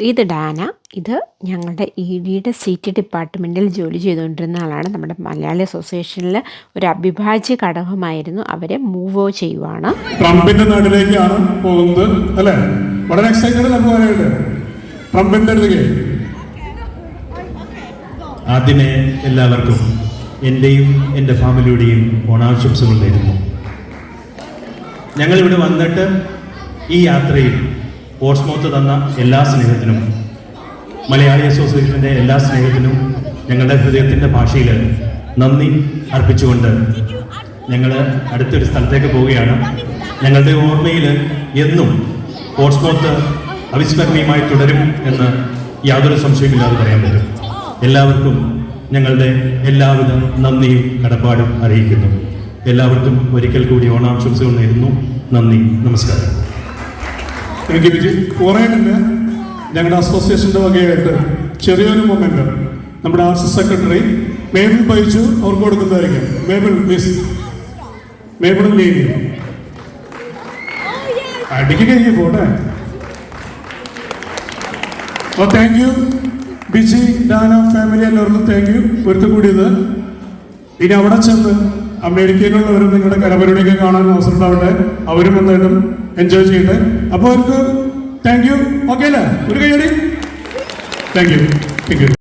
ഇത് ഡാന. ഇത് ഞങ്ങളുടെ ഇ ഡിയുടെ സീറ്റ് ഡിപ്പാർട്ട്മെന്റിൽ ജോലി ചെയ്തുകൊണ്ടിരുന്ന ആളാണ്. നമ്മുടെ മലയാളി അസോസിയേഷനിൽ ഒരു അവിഭാജ്യ ഘടകമായിരുന്നു. അവരെ മൂവ് ഓ ചെയ്യുവാണ്. ട്രംപിന്റെ നാട്ടിലേക്കാണ് പോകുന്നത് അല്ലെ? വളരെ എക്സൈറ്റഡ് നമുക്ക് പറയാനുണ്ട് ട്രംപിന്റെ അടുത്തേക്ക്. ആദ്യമേ എല്ലാവർക്കും എന്റെയും എന്റെ ഫാമിലിയുടെയും ഓണാശംസകൾ നേരുന്നു. ഞങ്ങളിവിടെ വന്നിട്ട് ഈ യാത്രയിൽ പോർട്സ്മൗത്ത് തന്ന എല്ലാ സ്നേഹത്തിനും മലയാളി അസോസിയേഷന്റെ എല്ലാ സ്നേഹത്തിനും ഞങ്ങളുടെ ഹൃദയത്തിന്റെ ഭാഷയിൽ നന്ദി അർപ്പിച്ചുകൊണ്ട് ഞങ്ങൾ അടുത്തൊരു സ്ഥലത്തേക്ക് പോവുകയാണ്. ഞങ്ങളുടെ ഓർമ്മയിൽ എന്നും പോർട്സ്മൗത്ത് അവിസ്മരണീയമായി തുടരും എന്ന് യാതൊരു സംശയമില്ലാതെ പറയാൻ പറ്റും. എല്ലാവർക്കും ഞങ്ങളുടെ എല്ലാവിധ നന്ദിയും കടപ്പാടും അറിയിക്കുന്നു. എല്ലാവർക്കും ഒരിക്കൽ കൂടി ഓണാശംസകൾ നേരുന്നു. നന്ദി നമസ്കാരം. എനിക്ക് വിജയ് കുറേ തന്നെ ഞങ്ങളുടെ അസോസിയേഷന്റെ വകയായിട്ട് ചെറിയൊരു മൊമെന്റ്. നമ്മുടെ ആർ എസ് സെക്രട്ടറി മേബിൾ പയിച്ചു അവർക്ക് കൊടുക്കുന്നതായിരിക്കും. മേബിൾ മിസ് മേബിൾ ലീഡ് അടിക്ക് കഴിഞ്ഞ് പോട്ടെ. അപ്പോൾ താങ്ക് യു ബിജി ഡാന ഫാമിലി എല്ലാവർക്കും താങ്ക് യു പൊരുത്തു കൂടിയത്. ഇനി അവിടെ ചെന്ന് അമേരിക്കയിലുള്ളവരും നിങ്ങളുടെ കലപരിപാടിയൊക്കെ കാണാൻ അവസരം ഉണ്ടാവട്ടെ. അവരും എന്തായാലും എൻജോയ് ചെയ്യട്ടെ. അപ്പോൾ അവർക്ക് താങ്ക് യു ഓക്കെ അല്ലേ? ഒരു കൈയടി താങ്ക് യു താങ്ക് യു